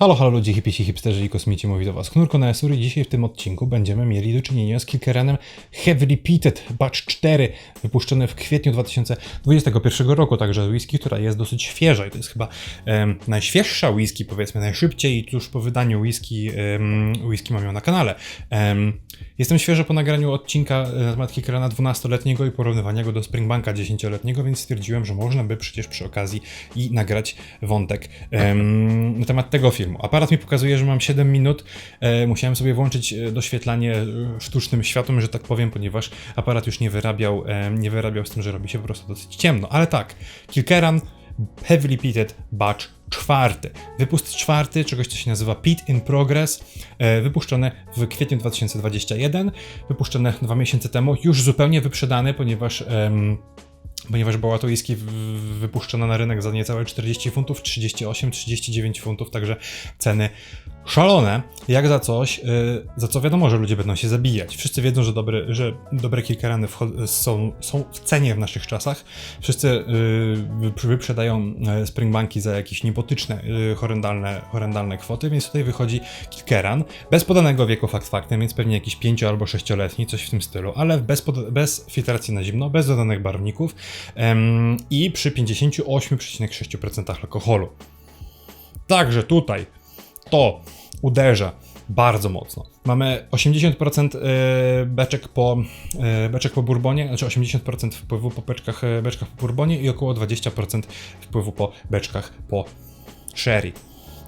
Halo, halo ludzie, hipisi, hipsterzy i kosmici, mówi do was Knurko na Esury. Dzisiaj w tym odcinku będziemy mieli do czynienia z Kilkeranem Heavy Repeated Batch 4, wypuszczony w kwietniu 2021 roku, także whisky, która jest dosyć świeża i to jest chyba em, najświeższa whisky, powiedzmy, najszybciej tuż po wydaniu whisky, em, whisky mam ją na kanale. Em, jestem świeżo po nagraniu odcinka e, na temat Kilkerana 12-letniego i porównywania go do Springbanka 10-letniego, więc stwierdziłem, że można by przecież przy okazji i nagrać wątek em, na temat tego filmu. Aparat mi pokazuje, że mam 7 minut. E, musiałem sobie włączyć e, doświetlanie e, sztucznym światłem, że tak powiem, ponieważ aparat już nie wyrabiał, nie wyrabiał z tym, że robi się po prostu dosyć ciemno. Ale tak, Kilkeran Heavy Repeated Batch czwarty. Wypust czwarty, czegoś co się nazywa Pit in Progress, wypuszczone w kwietniu 2021, wypuszczone dwa miesiące temu, już zupełnie wyprzedany, ponieważ ponieważ była to whisky wypuszczona na rynek za niecałe 40 funtów, 38-39 funtów, także ceny szalone, jak za coś, y, za co wiadomo, że ludzie będą się zabijać. Wszyscy wiedzą, że, dobry, że dobre kilkarany wcho- są, są w cenie w naszych czasach. Wszyscy y, wyp- wyprzedają y, Springbanki za jakieś niepotyczne, horrendalne, horrendalne kwoty, więc tutaj wychodzi kilkeran, bez podanego wieku fakt faktem, więc pewnie jakiś 5 albo 6-letni, coś w tym stylu, ale bez, bez filtracji na zimno, bez dodanych barwników i przy 58,6% alkoholu. Także tutaj to uderza bardzo mocno. Mamy 80% e, beczek po, e, beczek po bourbonie, znaczy 80% wpływu po beczkach, e, beczkach po bourbonie i około 20% wpływu po beczkach po sherry.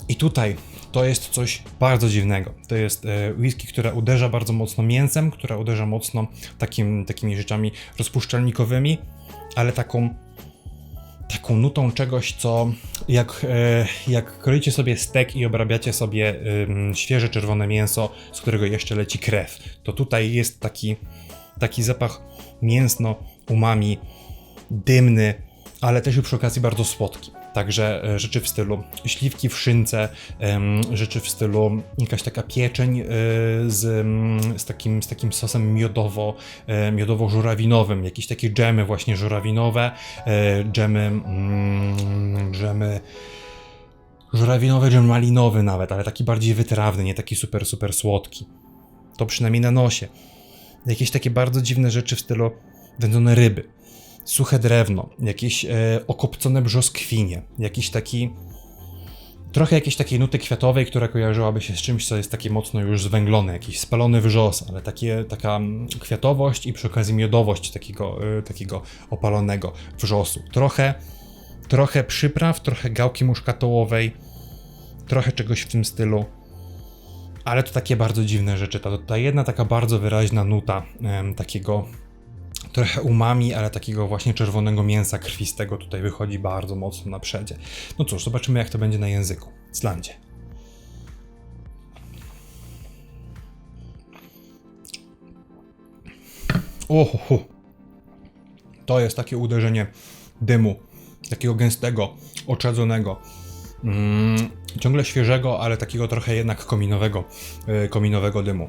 I tutaj to jest coś bardzo dziwnego. To jest whisky, która uderza bardzo mocno mięsem, która uderza mocno takim, takimi rzeczami rozpuszczalnikowymi, ale taką taką nutą czegoś, co jak, e, jak kroicie sobie stek i obrabiacie sobie świeże czerwone mięso, z którego jeszcze leci krew, to tutaj jest taki, taki zapach mięsno, umami, dymny, ale też przy okazji bardzo słodki. Także e, rzeczy w stylu śliwki w szynce, rzeczy w stylu jakaś taka pieczeń e, z, z, takim, z takim sosem miodowo, e, miodowo-żurawinowym, jakieś takie dżemy właśnie żurawinowe, dżemy, mm, dżemy żurawinowy, dżem malinowy nawet, ale taki bardziej wytrawny, nie taki super, super słodki. To przynajmniej na nosie. Jakieś takie bardzo dziwne rzeczy w stylu wędzone ryby suche drewno, jakieś e, okopcone brzoskwinie, jakiś taki. Trochę jakiejś takiej nuty kwiatowej, która kojarzyłaby się z czymś, co jest takie mocno już zwęglone, jakiś spalony wrzos, ale takie, taka mm, kwiatowość i przy okazji miodowość takiego, e, takiego opalonego wrzosu. Trochę, trochę przypraw, trochę gałki muszkatołowej, trochę czegoś w tym stylu. Ale to takie bardzo dziwne rzeczy. Ta, ta jedna taka bardzo wyraźna nuta takiego trochę umami, ale takiego właśnie czerwonego mięsa krwistego tutaj wychodzi bardzo mocno na przedzie. No cóż, zobaczymy jak to będzie na języku. Slandzie. Oho, to jest takie uderzenie dymu, takiego gęstego, oczadzonego, mm, ciągle świeżego, ale takiego trochę jednak kominowego, yy, kominowego dymu.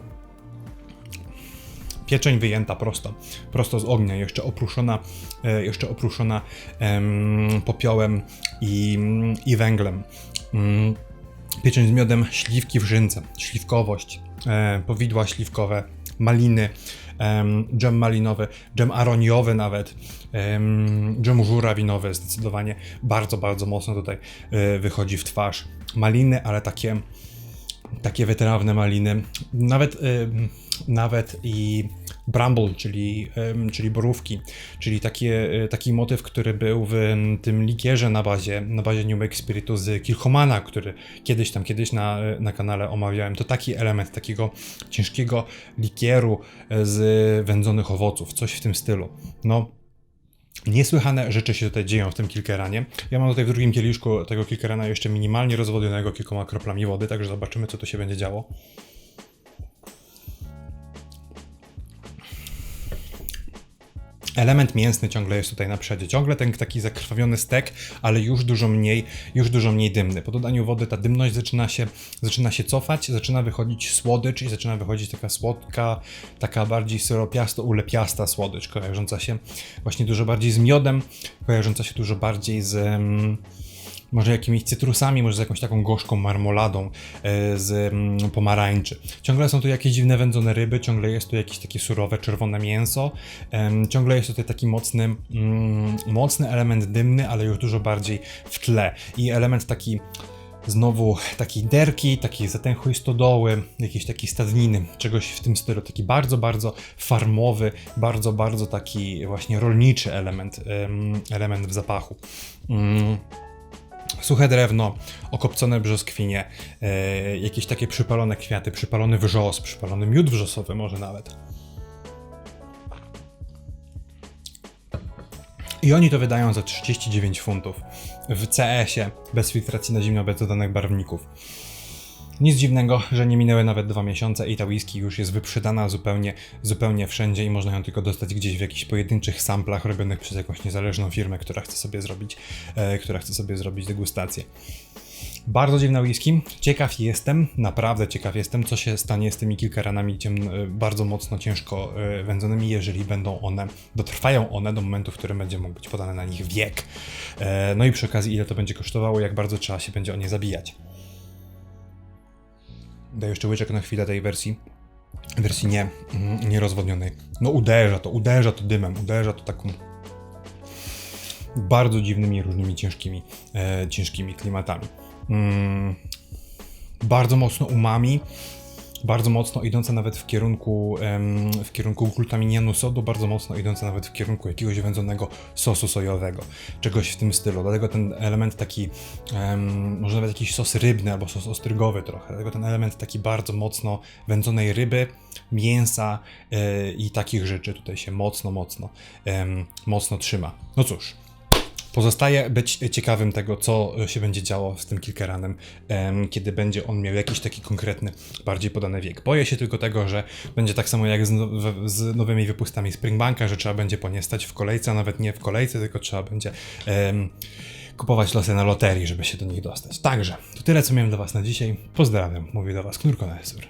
Pieczeń wyjęta prosto, prosto z ognia, jeszcze opruszona, e, jeszcze opruszona em, popiołem i, i węglem. Mm, Pieczeń z miodem, śliwki w żynce, śliwkowość, e, powidła śliwkowe, maliny, em, dżem malinowy, dżem aroniowy nawet, em, dżem żurawinowy zdecydowanie bardzo, bardzo mocno tutaj e, wychodzi w twarz. Maliny, ale takie takie wytrawne maliny, nawet, nawet i bramble, czyli, czyli borówki, czyli takie, y, taki motyw, który był w ym, tym likierze na bazie, na bazie New Make Spiritu z Kilchomana, który kiedyś tam, kiedyś na, na kanale omawiałem, to taki element takiego ciężkiego likieru y, z wędzonych owoców, coś w tym stylu. No, Niesłychane rzeczy się tutaj dzieją w tym kilkeranie. Ja mam tutaj w drugim kieliszku tego kilkerana jeszcze minimalnie rozwodnionego kilkoma kroplami wody, także zobaczymy, co tu się będzie działo. Element mięsny ciągle jest tutaj na przedzie. Ciągle ten taki zakrwawiony stek, ale już dużo mniej, już dużo mniej dymny. Po dodaniu wody ta dymność zaczyna się, zaczyna się cofać, zaczyna wychodzić słodycz i zaczyna wychodzić taka słodka, taka bardziej syropiasto, ulepiasta słodycz, kojarząca się właśnie dużo bardziej z miodem, kojarząca się dużo bardziej z, mm, może jakimiś cytrusami, może z jakąś taką gorzką marmoladą e, z mm, pomarańczy. Ciągle są tu jakieś dziwne wędzone ryby, ciągle jest tu jakieś takie surowe, czerwone mięso, ciągle jest tutaj taki mocny, mm, mocny element dymny, ale już dużo bardziej w tle i element taki znowu takiej derki, takiej zatęchłej stodoły, jakiejś takiej stadniny, czegoś w tym stylu, taki bardzo, bardzo farmowy, bardzo, bardzo taki właśnie rolniczy element, em, element w zapachu. Mm. Suche drewno, okopcone brzoskwinie, e, jakieś takie przypalone kwiaty, przypalony wrzos, przypalony miód wrzosowy może nawet. I oni to wydają za 39 funtów w CS-ie, bez filtracji na zimno, bez dodanych barwników. Nic dziwnego, że nie minęły nawet dwa miesiące i ta whisky już jest wyprzedana zupełnie, zupełnie wszędzie i można ją tylko dostać gdzieś w jakichś pojedynczych samplach robionych przez jakąś niezależną firmę, która chce sobie zrobić, e, która chce sobie zrobić degustację. Bardzo dziwna whisky. Ciekaw jestem, naprawdę ciekaw jestem, co się stanie z tymi kilka ranami e, bardzo mocno ciężko e, wędzonymi, jeżeli będą one, dotrwają one do momentu, w którym będzie mógł być podany na nich wiek. E, No i przy okazji, ile to będzie kosztowało, jak bardzo trzeba się będzie o nie zabijać. Daję jeszcze łyczek na chwilę tej wersji. Wersji nie, mm, nierozwodnionej. No uderza to, uderza to dymem, uderza to taką bardzo dziwnymi, różnymi ciężkimi, e, ciężkimi klimatami. Mm, bardzo mocno umami, bardzo mocno idące nawet w kierunku, w kierunku glutaminianu sodu, bardzo mocno idące nawet w kierunku jakiegoś wędzonego sosu sojowego, czegoś w tym stylu. Dlatego ten element taki, może nawet jakiś sos rybny albo sos ostrygowy trochę, dlatego ten element taki bardzo mocno wędzonej ryby, mięsa e, i takich rzeczy tutaj się mocno, mocno, mocno trzyma. No cóż, Pozostaje być ciekawym tego, co się będzie działo z tym kilkeranem, em, kiedy będzie on miał jakiś taki konkretny, bardziej podany wiek. Boję się tylko tego, że będzie tak samo jak z, now- z nowymi wypustami Springbanka, że trzeba będzie po nie stać w kolejce, a nawet nie w kolejce, tylko trzeba będzie kupować losy na loterii, żeby się do nich dostać. Także, to tyle, co miałem dla Was na dzisiaj. Pozdrawiam, mówię do Was Knurko na Esur.